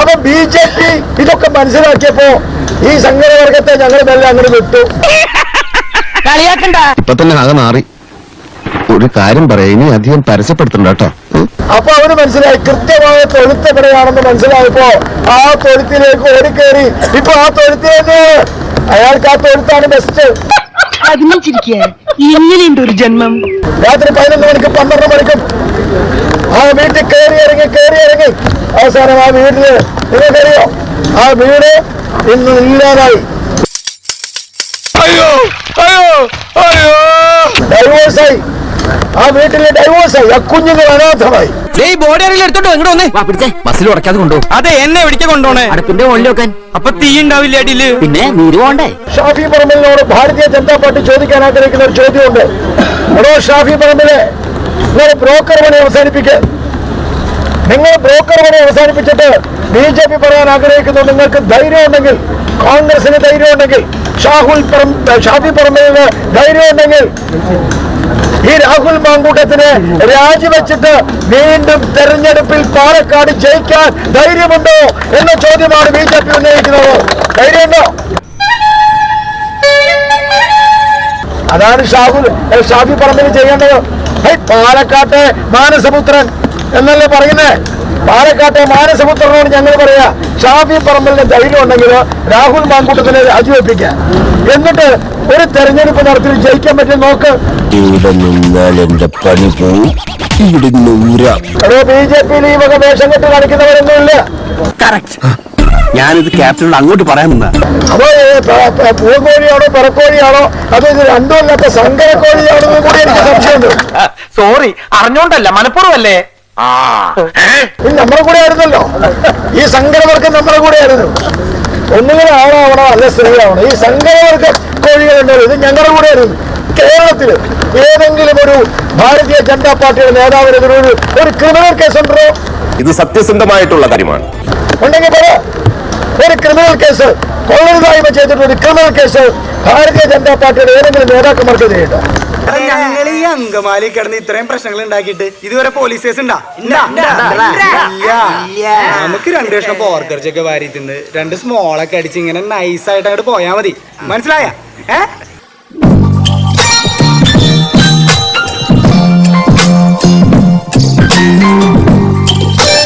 അപ്പൊ B J P ഇതൊക്കെ മനസ്സിലാക്കിയപ്പോ ഈ സംഘടവർഗത്തെ ഞങ്ങൾ മെല്ലെ അങ്ങോട്ട് വിട്ടു. കളിയാക്കണ്ട. ഇപ്പൊ തന്നെ ആകെ മാറി. ഒരു കാര്യം പറയാം ഇനി അധികം പരസ്യപ്പെടുത്തണ്ട കേട്ടോ. അപ്പൊ അവന് മനസ്സിലായി കൃത്യമായ തൊഴുത്ത് എവിടെയാണെന്ന് മനസ്സിലായപ്പോ ആ തൊഴുത്തിലേക്ക് ഓടിക്കേറി. ഇപ്പൊ ആ തൊഴുത്തിലേക്ക് അയാൾക്ക് ആ തൊഴുത്താണ് ബെസ്റ്റ് അതിനും ചിരിക്കുക എങ്ങനെയുണ്ട് ഒരു ജന്മം. രാത്രി പതിനൊന്ന് മണിക്ക് പന്ത്രണ്ട് മണിക്കും ആ വീട്ടിൽ കയറി ഇറങ്ങി ഇറങ്ങി അവസാനം ആ വീട്ടിൽ നിങ്ങൾക്കറിയോ? ആ വീട് ഇന്ന് ഇല്ലാതായി. ഡൈവോഴ്സായി ആ വീട്ടിലെ ഡൈവോഴ്സായി ആ കുഞ്ഞുങ്ങൾ അനാഥമായി. ഈ ബോഡി അറിയില്ല എടുത്തോട്ടോ ഇങ്ങോട്ട് വന്നേ. വാ പിടിച്ചേ. ബസ്സിൽ ഉടക്കാതെ കൊണ്ടു അതെ എന്നെ എവിടേക്ക് കൊണ്ടോണേ അടുപ്പിന്റെ മുകളിൽ വെക്കാൻ. അപ്പൊ തീ ഉണ്ടാവില്ല അടിയിൽ? പിന്നെ നീര് പോണ്ടേ? ഷാഫി പറമ്പലിനോട് ഭാരതീയ ജനതാ പാർട്ടി ചോദിക്കാൻ ആഗ്രഹിക്കുന്ന ഒരു ചോദ്യമുണ്ട്. എടോ ഷാഫി പറമ്പിലെ ബ്രോക്കർ പണി അവസാനിപ്പിക്കുക നിങ്ങൾ ബ്രോക്കർ വരെ അവസാനിപ്പിച്ചിട്ട് ബി ജെ പി പറയാൻ ആഗ്രഹിക്കുന്നു. നിങ്ങൾക്ക് ധൈര്യം ഉണ്ടെങ്കിൽ കോൺഗ്രസിന് ധൈര്യം ഉണ്ടെങ്കിൽ ഷാഹുൽ ഷാഫി പറമ്പിന് ധൈര്യം ഉണ്ടെങ്കിൽ ഈ രാഹുൽ മാങ്കൂട്ടത്തിന് രാജിവെച്ചിട്ട് വീണ്ടും തെരഞ്ഞെടുപ്പിൽ പാലക്കാട് ജയിക്കാൻ ധൈര്യമുണ്ടോ എന്ന ചോദ്യമാണ് ബി ജെ പി ഉന്നയിക്കുന്നത്. ധൈര്യമുണ്ടോ? അതാണ് ഷാഹുൽ ഷാഫി പറമ്പിൽ ചെയ്യേണ്ടത്. പാലക്കാട്ടെ മാനസപുത്രൻ എന്നല്ലേ പറയുന്നേ? പാലക്കാട്ടെ മാനസപുത്രനോട് ഞങ്ങൾ പറയാ ഷാഫി പറമ്പലിന് ധൈര്യം ഉണ്ടെങ്കിൽ രാഹുൽ മാങ്കൂട്ടത്തിനെ രാജിവെപ്പിക്കുക എന്നിട്ട് ഒരു തെരഞ്ഞെടുപ്പ് നടത്തി ജയിക്കാൻ പറ്റും നോക്ക്. ഇവിടെ നിന്നാൽ എന്റെ പണി പോവും. ഇവിടുന്ന് ബി ജെ പിയിൽ ഈ വക വേഷം കെട്ട് കാണിക്കുന്നവരൊന്നുമില്ല ഞാനിത് ക്യാപ്റ്റനോട് അങ്ങോട്ട് പറയാൻ നിന്നാ. അപ്പൊ പൂക്കോഴിയാണോ പറക്കോഴിയാണോ അത് ഇത് രണ്ടും അല്ലാത്ത സങ്കരക്കോഴിയാണോ കൂടി എനിക്ക് സംശയമുണ്ട്. സോറി അറിഞ്ഞോണ്ടല്ല മലപ്പുറം ഇത് നമ്മുടെ കൂടെ ആയിരുന്നല്ലോ. ഈ സങ്കരവർക്ക് നമ്മുടെ കൂടെ ആയിരുന്നു. ഒന്നുകിൽ ആണാവണോ അല്ല സ്ത്രീയാവണോ ഈ സങ്കരവർഗം കോഴികളുണ്ടോ ഇത് ഞങ്ങളുടെ കൂടെ ആയിരുന്നു. കേരളത്തിൽ ഏതെങ്കിലും ഒരു ഭാരതീയ ജനതാ പാർട്ടിയുടെ നേതാവിനെതിരെ ഒരു ഒരു ക്രിമിനൽ കേസ് ഉണ്ടോ? ഇത് സത്യസന്ധമായിട്ടുള്ള കാര്യമാണ്. ഉണ്ടെങ്കിൽ പറ. ഒരു ക്രിമിനൽ കേസ് കൊള്ളരുതായ്മ ചെയ്തിട്ട് ഒരു ക്രിമിനൽ കേസ് ഭാരതീയ ജനതാ പാർട്ടിയുടെ ഏതെങ്കിലും നേതാക്കന്മാർക്ക് ചെയ്യട്ടോ ഞങ്ങൾ ഈ അങ്കമാലി കിടന്ന് ഇത്രയും പ്രശ്നങ്ങൾ ഉണ്ടാക്കിയിട്ട് ഇതുവരെ പോലീസ് കേസ് ഉണ്ടാ? നമുക്ക് രണ്ടു ലക്ഷം പോർക്കർച്ചൊക്കെ വാരി തിന്ന് രണ്ട് സ്മോളൊക്കെ അടിച്ച് ഇങ്ങനെ നൈസായിട്ട് അങ്ങോട്ട് പോയാ മതി. മനസ്സിലായ? ഏ?